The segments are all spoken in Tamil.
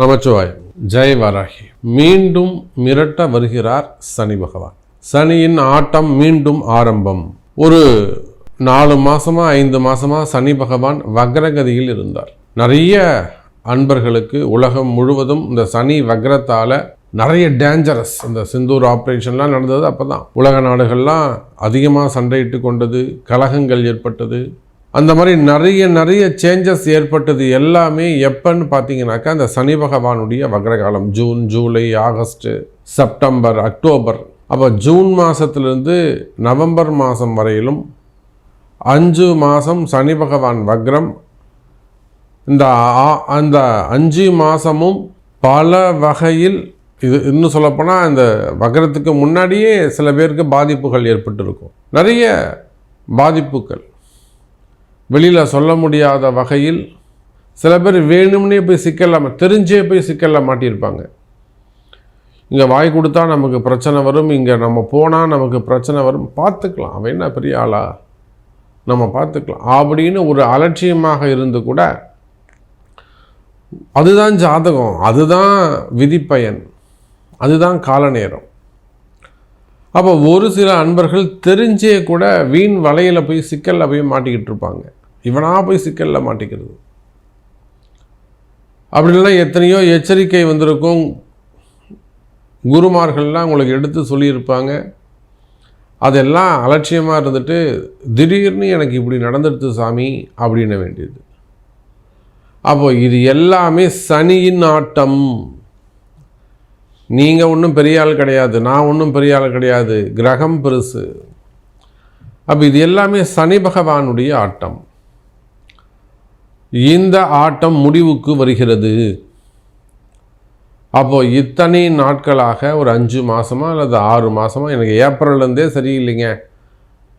நமச்சிவாய். ஜெய் வராகி. மீண்டும் மிரட்ட வருகிறார் சனி பகவான். சனியின் ஆட்டம் மீண்டும் ஆரம்பம். ஒரு நாலு மாசமா ஐந்து மாசமா சனி பகவான் வக்ரகதியில் இருந்தார். நிறைய அன்பர்களுக்கு உலகம் முழுவதும் இந்த சனி வக்ரத்தால நிறைய டேஞ்சரஸ் இந்த சிந்தூர் ஆப்ரேஷன்லாம் நடந்தது அப்போ தான் உலக நாடுகள்லாம் அதிகமாக சண்டையிட்டு கொண்டது கலகங்கள் ஏற்பட்டது. அந்த மாதிரி நிறைய நிறைய சேஞ்சஸ் ஏற்பட்டது எல்லாமே எப்பன்னு பார்த்தீங்கன்னாக்கா அந்த சனி பகவானுடைய வக்ரகாலம் June July August September October. அப்போ ஜூன் மாதத்துலேருந்து நவம்பர் மாதம் வரையிலும் அஞ்சு மாதம் சனி பகவான் வக்ரம். இந்த ஆ- அந்த அஞ்சு மாதமும் பல வகையில் இது இன்னும் சொல்லப்போனால் அந்த வக்ரத்துக்கு முன்னாடியே சில பேருக்கு பாதிப்புகள் ஏற்பட்டிருக்கும். நிறைய பாதிப்புகள். வெளியில் சொல்ல முடியாத வகையில் சில பேர் வேணும்னே போய் சிக்கல்ல தெரிஞ்சே போய் சிக்கல்ல மாட்டியிருப்பாங்க. இங்கே வாய் கொடுத்தா நமக்கு பிரச்சனை வரும் இங்கே நம்ம போனால் நமக்கு பிரச்சனை வரும். பார்த்துக்கலாம் அவன் என்ன பெரிய ஆளா? நம்ம பார்த்துக்கலாம். அப்படின்னு ஒரு அலட்சியமாக இருந்து கூட அதுதான் ஜாதகம் அதுதான் விதிப்பயன் அதுதான் கால நேரம் அப்போ ஒரு சில அன்பர்கள் தெரிஞ்சே கூட வீண் வலையில் போய் சிக்கலில் போய் மாட்டிக்கிட்டு இருப்பாங்க. இவனாக போய் சிக்கலில் மாட்டிக்கிறது. அப்படி இல்லைன்னா எத்தனையோ எச்சரிக்கை வந்திருக்கும். குருமார்கள்லாம் உங்களுக்கு எடுத்து சொல்லியிருப்பாங்க. அதெல்லாம் அலட்சியமாக இருந்துட்டு திடீர்னு எனக்கு இப்படி நடந்துடுது சாமி அப்படின்ன வேண்டியது. அப்போது இது எல்லாமே சனியின் ஆட்டம். நீங்கள் ஒன்றும் பெரிய ஆள் கிடையாது நான் ஒன்றும் பெரிய ஆள் கிடையாது கிரகம் பெருசு. அப்போ இது எல்லாமே சனி பகவானுடைய ஆட்டம். இந்த ஆட்டம் முடிவுக்கு வருகிறது. அப்போது இத்தனை நாட்களாக ஒரு அஞ்சு மாதமாக அல்லது ஆறு மாதமாக எனக்கு ஏப்ரல்லேருந்தே சரியில்லைங்க.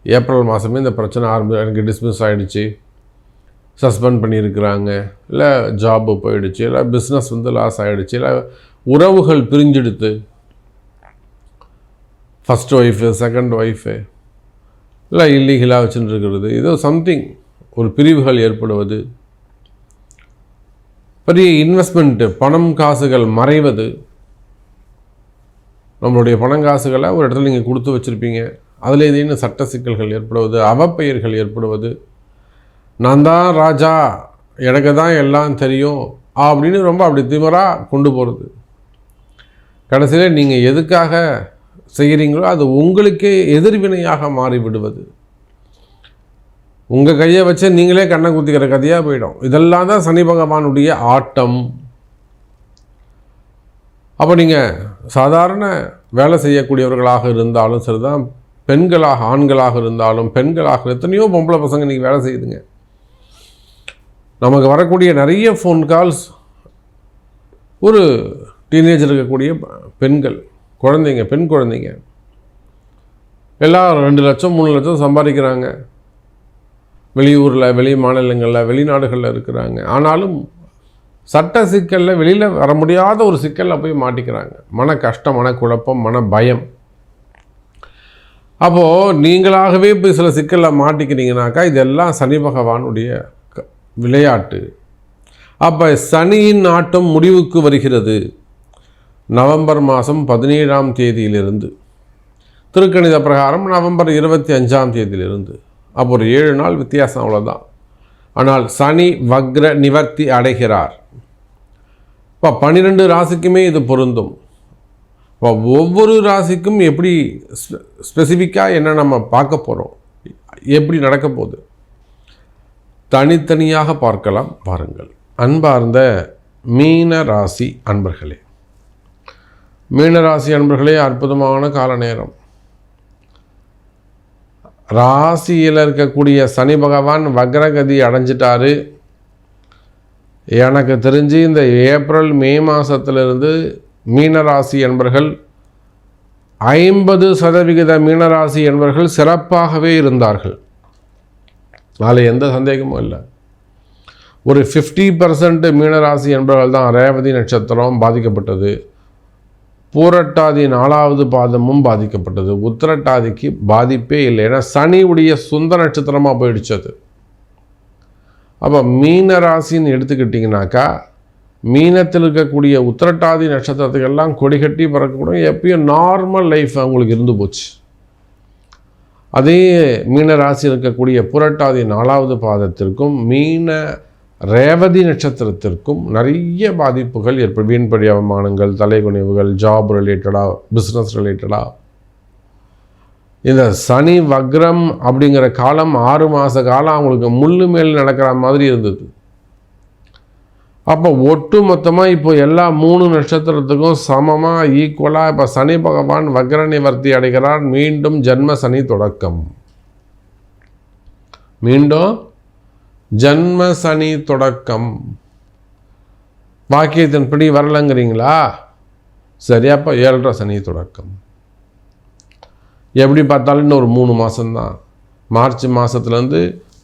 ஏப்ரல் மாதமே இந்த பிரச்சனை ஆரம்பி எனக்கு டிஸ்மிஸ் ஆகிடுச்சு சஸ்பெண்ட் பண்ணியிருக்கிறாங்க இல்லை ஜாப்பு போயிடுச்சு இல்லை பிஸ்னஸ் வந்து லாஸ் ஆகிடுச்சு இல்லை உறவுகள் பிரிஞ்செடுத்து. ஃபஸ்ட் ஒய்ஃபு செகண்ட் ஒய்ஃபு இல்லை இல்லீகலாக வச்சுட்டு இருக்கிறது ஏதோ சம்திங் ஒரு பிரிவுகள் ஏற்படுவது. பெரிய இன்வெஸ்ட்மெண்ட்டு பணம் காசுகள் மறைவது. நம்மளுடைய பணம் காசுகளை ஒரு இடத்துல நீங்கள் கொடுத்து வச்சுருப்பீங்க. அதில் ஏதேனும் சட்ட சிக்கல்கள் ஏற்படுவது அவப்பெயர்கள் ஏற்படுவது. நான் தான் ராஜா எனக்கு தான் எல்லாம் தெரியும் அப்படின்னு ரொம்ப அப்படி திமராக கொண்டு போகிறது கடைசியில் நீங்கள் எதுக்காக செய்கிறீங்களோ அது உங்களுக்கே எதிர்வினையாக மாறிவிடுவது. உங்கள் கையை வச்சு நீங்களே கண்ணை குத்திக்கிற கதையாக போயிடும். இதெல்லாம் தான் சனி பகவானுடைய ஆட்டம். அப்போ நீங்கள் சாதாரண வேலை செய்யக்கூடியவர்களாக இருந்தாலும் சரிதான் பெண்களாக ஆண்களாக இருந்தாலும் பெண்களாக எத்தனையோ பொம்பளை பசங்க நீங்கள் வேலை செய்யுதுங்க. நமக்கு வரக்கூடிய நிறைய ஃபோன் கால்ஸ் ஒரு டீனேஜ் இருக்கக்கூடிய பெண்கள் குழந்தைங்க பெண் குழந்தைங்க எல்லாம் ரெண்டு லட்சம் மூணு லட்சம் சம்பாதிக்கிறாங்க. வெளியூரில் வெளி மாநிலங்களில் வெளிநாடுகளில் இருக்கிறாங்க. ஆனாலும் சட்ட சிக்கலில் வெளியில் வர முடியாத ஒரு சிக்கலில் போய் மாட்டிக்கிறாங்க. மன கஷ்டம் மன குழப்பம் மன பயம். அப்போது நீங்களாகவே போய் சில சிக்கலில் மாட்டிக்கிறீங்கனாக்கா இதெல்லாம் சனி பகவானுடைய விளையாட்டு. அப்போ சனியின் ஆட்டம் முடிவுக்கு வருகிறது. நவம்பர் மாதம் பதினேழாம் தேதியிலிருந்து. திருக்கணித பிரகாரம் நவம்பர் இருபத்தி அஞ்சாம் தேதியிலிருந்து. அப்போ ஒரு ஏழு நாள் வித்தியாசம் அவ்வளோதான் ஆனால் சனி வக்ர நிவர்த்தி அடைகிறார். இப்போ பன்னிரெண்டு ராசிக்குமே இது பொருந்தும். இப்போ ஒவ்வொரு ராசிக்கும் எப்படி ஸ்பெசிஃபிக்காக என்ன நம்ம பார்க்க போகிறோம் எப்படி நடக்க போகுது? தனித்தனியாக பார்க்கலாம் பாருங்கள் அன்பார்ந்த மீன ராசி அன்பர்களே. மீனராசி அன்பர்களே அற்புதமான கால நேரம். ராசியில் இருக்கக்கூடிய சனி பகவான் வக்ரகதி அடைஞ்சிட்டாரு. எனக்கு தெரிஞ்சு இந்த ஏப்ரல் மே மாதத்திலிருந்து மீனராசி என்பர்கள் ஐம்பது சதவிகித மீனராசி என்பர்கள் சிறப்பாகவே இருந்தார்கள். அதில் எந்த சந்தேகமும் இல்லை. ஒரு ஃபிஃப்டி பர்சன்ட் மீனராசி என்பவர்கள் தான் ரேவதி நட்சத்திரம் பாதிக்கப்பட்டது. பூரட்டாதி நாலாவது பாதமும் பாதிக்கப்பட்டது. உத்திரட்டாதிக்கு பாதிப்பே இல்லை. ஏன்னா சனியுடைய சொந்த நட்சத்திரமாக போயிடுச்சு அது. அப்போ மீன ராசின்னு எடுத்துக்கிட்டிங்கனாக்கா மீனத்தில் இருக்கக்கூடிய உத்திரட்டாதி நட்சத்திரத்துக்கெல்லாம் கொடி கட்டி பறக்கக்கூடிய எப்பயும் நார்மல் லைஃப் அவங்களுக்கு இருந்து போச்சு. அதே மீன ராசி இருக்கக்கூடிய புரட்டாதி நாலாவது பாதத்திற்கும் மீன ரேவதி நட்சத்திரத்திற்கும் நிறைய பாதிப்புகள் ஏற்படும் வீண்படி அவமானங்கள் தலைகுனிவுகள் ஜாப் ரிலேட்டடாக பிஸ்னஸ் ரிலேட்டடாக இந்த சனி வக்ரம் அப்படிங்கிற காலம் ஆறு மாத காலம் அவங்களுக்கு முள்ளு மேல் நடக்கிற மாதிரி இருந்தது. அப்போ ஒட்டு மொத்தமாக இப்போ எல்லா மூணு நட்சத்திரத்துக்கும் சமமாக ஈக்குவலாக இப்போ சனி பகவான் வக்ர நிவர்த்தி அடைகிறார். மீண்டும் ஜன்ம சனி தொடக்கம். மீண்டும் ஜன்ம சனி தொடக்கம். வாக்கியத்தின்படி வரலங்கிறீங்களா? சரி அப்போ ஏழரை சனி தொடக்கம். எப்படி பார்த்தாலும் இன்னும் ஒரு மூணு மாதம்தான் மார்ச் மாதத்துலேருந்து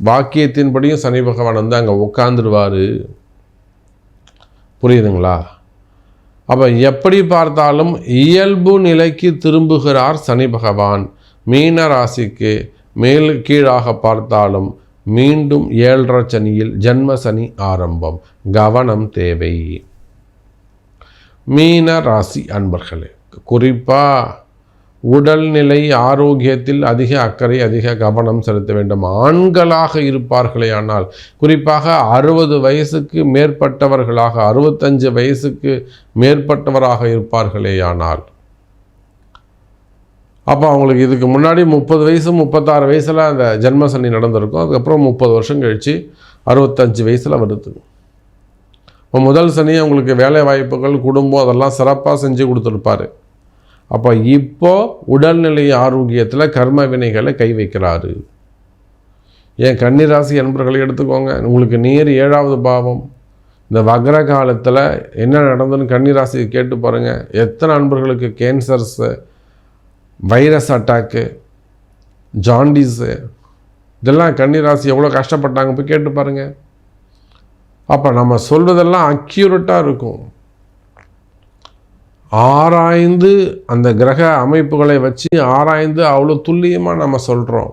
வாக்கியத்தின்படியும் சனி பகவான் வந்து அங்கே உட்காந்துருவார் புரியுதுங்களா? அப்போ எப்படி பார்த்தாலும் இயல்பு நிலைக்கு திரும்புகிறார் சனி பகவான். மீன ராசிக்கு மேல் கீழாக பார்த்தாலும் மீண்டும் ஏழரை சனியில் ஜென்ம சனி ஆரம்பம். கவனம் தேவை. மீன ராசி அன்பர்களே குறிப்பாக உடல்நிலை ஆரோக்கியத்தில் அதிக அக்கறை அதிக கவனம் செலுத்த வேண்டும். ஆண்களாக இருப்பார்களே ஆனால் குறிப்பாக அறுபது வயசுக்கு மேற்பட்டவர்களாக அறுபத்தஞ்சு வயசுக்கு மேற்பட்டவராக இருப்பார்களே ஆனால். அப்போ அவங்களுக்கு இதுக்கு முன்னாடி முப்பது வயசு முப்பத்தாறு வயசில் அந்த ஜென்மசனி நடந்திருக்கும். அதுக்கப்புறம் முப்பது வருஷம் கழித்து அறுபத்தஞ்சு வயசில் வருது. இப்போ முதல் சனி அவங்களுக்கு வேலை வாய்ப்புகள் குடும்பம் அதெல்லாம் சிறப்பாக செஞ்சு கொடுத்துருப்பாரு. அப்போ இப்போ உடல்நிலை ஆரோக்கியத்தில் கர்ம வினைகளை கை வைக்கிறாரு. ஏன் கன்னிராசி அன்பர்களை எடுத்துக்கோங்க. உங்களுக்கு நேர் ஏழாவது பாவம். இந்த வக்ர காலத்தில் என்ன நடந்ததுன்னு கன்னிராசியை கேட்டு பாருங்கள் எத்தனை அன்பர்களுக்கு கேன்சர்ஸு வைரஸ் அட்டாக்கு ஜாண்டிஸு இதெல்லாம் கன்னிராசி எவ்வளோ கஷ்டப்பட்டாங்க போய் கேட்டு பாருங்கள் அப்போ நம்ம சொல்வதெல்லாம் அக்யூரட்டாக இருக்கும். ஆராய்ந்து அந்த கிரக அமைப்புகளை வச்சு ஆராய்ந்து அவ்வளோ துல்லியமாக நம்ம சொல்கிறோம்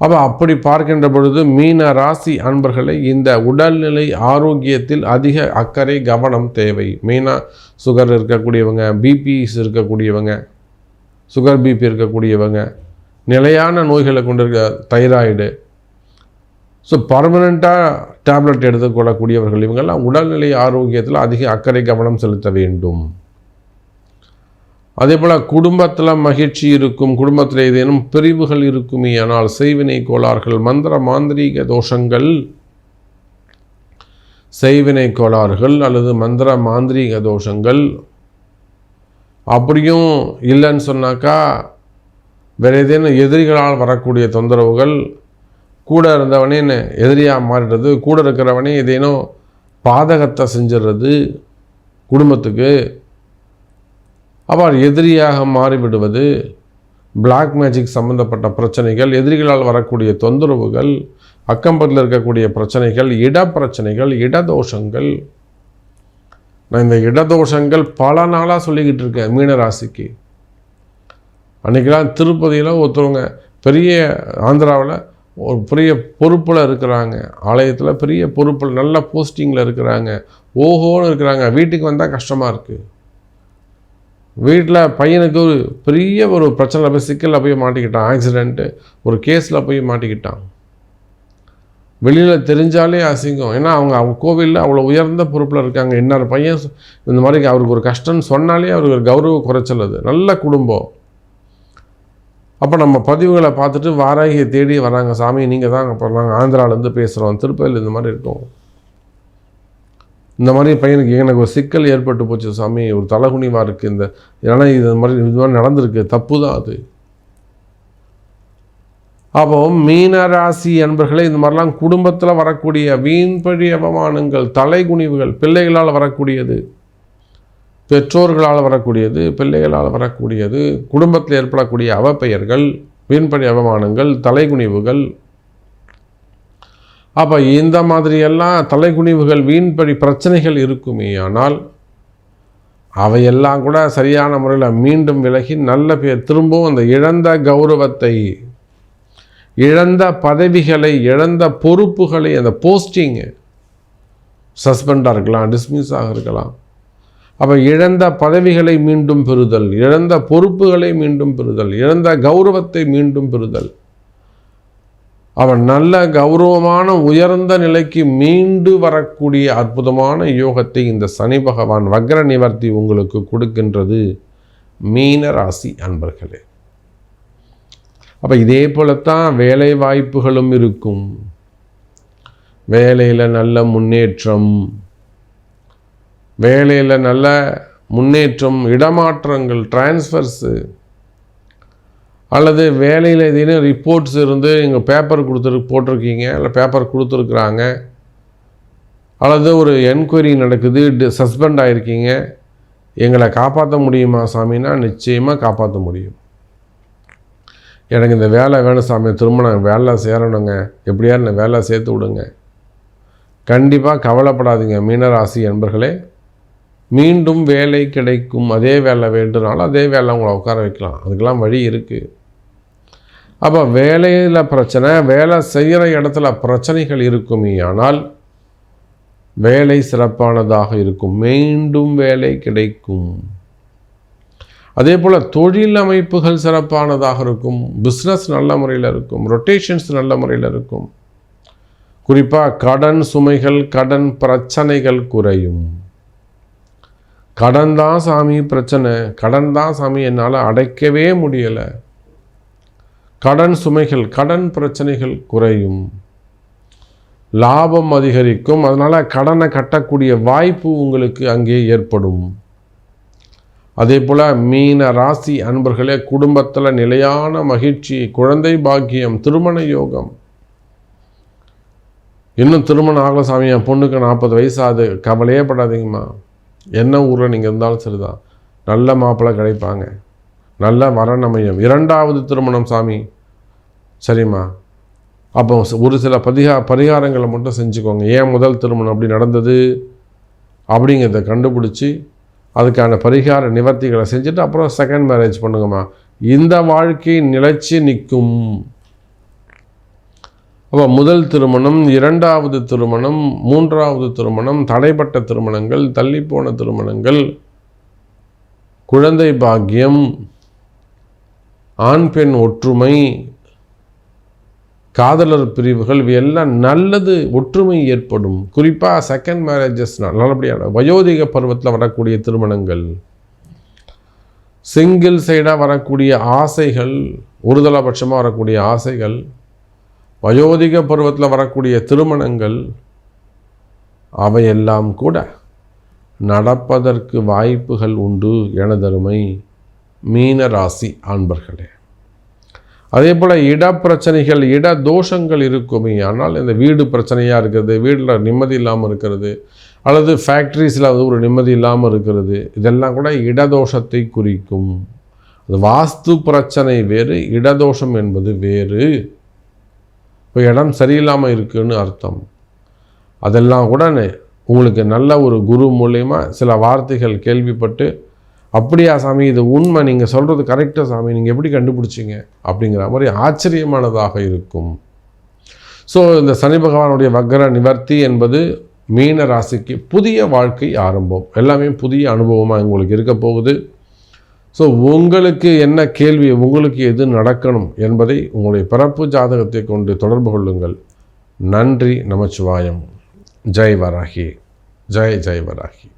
அப்போ அப்படி பார்க்கின்ற பொழுது மீன ராசி அன்பர்களை இந்த உடல்நிலை ஆரோக்கியத்தில் அதிக அக்கறை கவனம் தேவை. மெயினாக சுகர் இருக்கக்கூடியவங்க பிபிஸ் இருக்கக்கூடியவங்க சுகர் பிபி இருக்கக்கூடியவங்க நிலையான நோய்களை கொண்டிருக்க தைராய்டு ஸோ பர்மனெண்ட்டாக டேப்லெட் எடுத்துக்கொள்ளக்கூடியவர்கள் இவங்கெல்லாம் உடல்நிலை ஆரோக்கியத்தில் அதிக அக்கறை கவனம் செலுத்த வேண்டும். அதே போல் குடும்பத்தில் மகிழ்ச்சி இருக்கும் குடும்பத்தில் ஏதேனும் பிரிவுகள் இருக்குமே ஆனால் செய்வினை கோளாறுகள் மந்திர மாந்திரீக தோஷங்கள் செய்வினை கோளாறுகள் அல்லது மந்திர மாந்திரீக தோஷங்கள் அப்படியும் இல்லைன்னு சொன்னாக்கா வேறு ஏதேனும் எதிரிகளால் வரக்கூடிய தொந்தரவுகள் கூட இருந்தவனே எதிரியாக மாறிடுறது கூட இருக்கிறவனே ஏதேனும் பாதகத்தை செஞ்சிடுறது குடும்பத்துக்கு. அவர் எதிரியாக மாறிவிடுவது பிளாக் மேஜிக் சம்மந்தப்பட்ட பிரச்சனைகள் எதிரிகளால் வரக்கூடிய தொந்தரவுகள் அக்கம்பத்தில் இருக்கக்கூடிய பிரச்சனைகள் இட பிரச்சனைகள் இடதோஷங்கள். நான் இந்த இடதோஷங்கள் பல நாளாக சொல்லிக்கிட்டு இருக்கேன் மீனராசிக்கு அன்றைக்கெல்லாம் திருப்பதியில் ஒருத்தவங்க பெரிய ஆந்திராவில் ஒரு பெரிய பொறுப்பில் இருக்கிறாங்க. ஆலயத்தில் பெரிய பொறுப்பில் நல்ல போஸ்டிங்கில் இருக்கிறாங்க. ஓஹோன்னு இருக்கிறாங்க. வீட்டுக்கு வந்தால் கஷ்டமாக இருக்குது வீட்டில் பையனுக்கு ஒரு பெரிய ஒரு பிரச்சனை போய் சிக்கலில் போய் மாட்டிக்கிட்டான். ஆக்சிடெண்ட்டு ஒரு கேஸில் போய் மாட்டிக்கிட்டான். வெளியில் தெரிஞ்சாலே அசிங்கம். ஏன்னா அவங்க அவங்க கோவிலில் அவ்வளோ உயர்ந்த பொறுப்பில் இருக்காங்க. இன்னொரு பையன் இந்த மாதிரி அவருக்கு ஒரு கஷ்டம்னு சொன்னாலே அவருக்கு ஒரு கௌரவ குறைச்சல் அது. நல்ல குடும்பம். அப்போ நம்ம பதிவுகளை பார்த்துட்டு வாராகியை தேடி வராங்க. சாமி நீங்கள் தான் அப்போ நாங்கள் ஆந்திராவிலேருந்து பேசுகிறோம் திருப்பதியில் இந்த மாதிரி இருக்கோம். இந்த மாதிரி பையனுக்கு எனக்கு ஒரு சிக்கல் ஏற்பட்டு போச்சு சாமி. ஒரு தலகுனிவாக இருக்குது இந்த. ஏன்னா இது மாதிரி இது மாதிரி நடந்திருக்கு. தப்பு தான் அது. அப்போ மீனராசி என்பர்களே இந்த மாதிரிலாம் குடும்பத்தில் வரக்கூடிய வீண்பழி அவமானங்கள் தலைகுனிவுகள் பிள்ளைகளால் வரக்கூடியது. பெற்றோர்களால் வரக்கூடியது பிள்ளைகளால் வரக்கூடியது குடும்பத்தில் ஏற்படக்கூடிய அவப்பெயர்கள் வீண்படி அவமானங்கள் தலைகுனிவுகள். அப்போ இந்த மாதிரியெல்லாம் தலைகுனிவுகள் வீண்படி பிரச்சனைகள் இருக்குமே ஆனால் அவையெல்லாம் கூட சரியான முறையில் மீண்டும் விலகி நல்ல பேர் திரும்பவும் அந்த இழந்த கௌரவத்தை இழந்த பதவிகளை இழந்த பொறுப்புகளை அந்த போஸ்டிங்கு சஸ்பெண்டாக இருக்கலாம் டிஸ்மிஸாக இருக்கலாம். அப்போ இழந்த பதவிகளை மீண்டும் பெறுதல் இழந்த பொறுப்புகளை மீண்டும் பெறுதல் இழந்த கௌரவத்தை மீண்டும் பெறுதல். அவன் நல்ல கௌரவமான உயர்ந்த நிலைக்கு மீண்டு வரக்கூடிய அற்புதமான யோகத்தை இந்த சனி பகவான் வக்ர நிவர்த்தி உங்களுக்கு கொடுக்கின்றது மீன ராசி அன்பர்களே. அப்போ இதே போலத்தான் வேலை வாய்ப்புகளும் இருக்கும். வேலையில் நல்ல முன்னேற்றம் வேலையில் நல்ல முன்னேற்றம் இடமாற்றங்கள் டிரான்ஸ்ஃபர்ஸு அல்லது வேலையில் ஏதேனும் ரிப்போர்ட்ஸ் இருந்து நீங்கள் பேப்பர் கொடுத்துரு போட்டிருக்கீங்க இல்லை பேப்பர் கொடுத்துருக்குறாங்க அல்லது ஒரு என்கொயரி நடக்குது சஸ்பெண்ட் ஆகிருக்கீங்க எங்களை காப்பாற்ற முடியுமா சாமின்னா நிச்சயமாக காப்பாற்ற முடியும். எனக்கு இந்த வேலை வேணும் சாமி திருமணம் வேலை சேரணுங்க. எப்படியா இந்த வேலை சேர்த்து விடுங்க. கண்டிப்பாக கவலைப்படாதீங்க மீனராசி என்பர்களே மீண்டும் வேலை கிடைக்கும். அதே வேலை வேண்டுனாலும் அதே வேலை அவங்கள உட்கார வைக்கலாம். அதுக்கெல்லாம் வழி இருக்குது அப்போ வேலையில் பிரச்சனை வேலை செய்கிற இடத்துல பிரச்சனைகள் இருக்குமே. ஆனால் வேலை சிறப்பானதாக இருக்கும். மீண்டும் வேலை கிடைக்கும். அதே போல் தொழில் அமைப்புகள் சிறப்பானதாக இருக்கும். பிஸ்னஸ் நல்ல முறையில் இருக்கும். ரொட்டேஷன்ஸ் நல்ல முறையில் இருக்கும். குறிப்பாக கடன் சுமைகள் கடன் பிரச்சனைகள் குறையும். கடன் தான் சாமி பிரச்சனை கடன் தான் சாமி என்னால் அடைக்கவே முடியலை. கடன் சுமைகள் கடன் பிரச்சனைகள் குறையும். லாபம் அதிகரிக்கும். அதனால் கடனை கட்டக்கூடிய வாய்ப்பு உங்களுக்கு அங்கே ஏற்படும். அதே போல் மீன ராசி அன்பர்களே குடும்பத்தில் நிலையான மகிழ்ச்சி குழந்தை பாக்கியம் திருமண யோகம். இன்னும் திருமணம் ஆகல சாமி என் பொண்ணுக்கு நாற்பது வயசு ஆகுது. கவலையே படாதீங்கம்மா. என்ன ஊரில் நீங்கள் இருந்தாலும் சரிதான். நல்ல மாப்பிள்ளை கிடைப்பாங்க. நல்ல வரணமயம் இரண்டாவது திருமணம் சாமி. சரிம்மா. அப்போ ஒரு சில பதிகா பரிகாரங்களை மட்டும் செஞ்சுக்கோங்க. ஏன் முதல் திருமணம் அப்படி நடந்தது அப்படிங்கிறத கண்டுபிடிச்சி அதுக்கான பரிகார நிவர்த்திகளை செஞ்சுட்டு அப்புறம் செகண்ட் மேரேஜ் பண்ணுங்கம்மா. இந்த வாழ்க்கை நிலைச்சி நிற்கும். அப்போ முதல் திருமணம் இரண்டாவது திருமணம் மூன்றாவது திருமணம் தடைப்பட்ட திருமணங்கள் தள்ளிப்போன திருமணங்கள் குழந்தை பாக்கியம் ஆண் பெண் ஒற்றுமை காதலர் பிரிவுகள் இவையெல்லாம் நல்லது ஒற்றுமை ஏற்படும். குறிப்பாக செகண்ட் மேரேஜஸ் நல்லபடியான வயோதிக பருவத்தில் வரக்கூடிய திருமணங்கள். சிங்கிள் சைடாக வரக்கூடிய ஆசைகள் ஒருதலபட்சமாக வரக்கூடிய ஆசைகள் வயோதிக பருவத்தில் வரக்கூடிய திருமணங்கள் அவையெல்லாம் கூட நடப்பதற்கு வாய்ப்புகள் உண்டு எனதருமை மீன ராசி ஆண்பர்களே அதே போல் இட பிரச்சனைகள் இட தோஷங்கள் இருக்குமே ஆனால் இந்த வீடு பிரச்சனையாக இருக்கிறது வீட்டில் நிம்மதி இல்லாமல் இருக்கிறது அல்லது ஃபேக்ட்ரிஸில் அது ஒரு நிம்மதி இல்லாமல் இருக்கிறது இதெல்லாம் கூட இடதோஷத்தை குறிக்கும். அது வாஸ்து பிரச்சனை வேறு இடதோஷம் என்பது வேறு. இப்போ இடம் சரியில்லாமல் இருக்குன்னு அர்த்தம். அதெல்லாம் கூட உங்களுக்கு நல்ல ஒரு குரு மூலயமா சில வார்த்தைகள் கேள்விப்பட்டு அப்படியா சாமி இது உண்மை நீங்கள் சொல்கிறது கரெக்டாக சாமி நீங்கள் எப்படி கண்டுபிடிச்சிங்க? அப்படிங்கிற மாதிரி ஆச்சரியமானதாக இருக்கும். ஸோ இந்த சனி பகவானுடைய வக்கர நிவர்த்தி என்பது மீன ராசிக்கு புதிய வாழ்க்கை ஆரம்பம். எல்லாமே புதிய அனுபவமாக உங்களுக்கு இருக்க போகுது. ஸோ உங்களுக்கு என்ன கேள்வி உங்களுக்கு எது நடக்கணும் என்பதை உங்களுடைய பிறப்பு ஜாதகத்தை கொண்டு தொடர்பு கொள்ளுங்கள். நன்றி நமச்சிவாயம். ஜெய் வராகி. ஜெய் ஜெய் வராகி.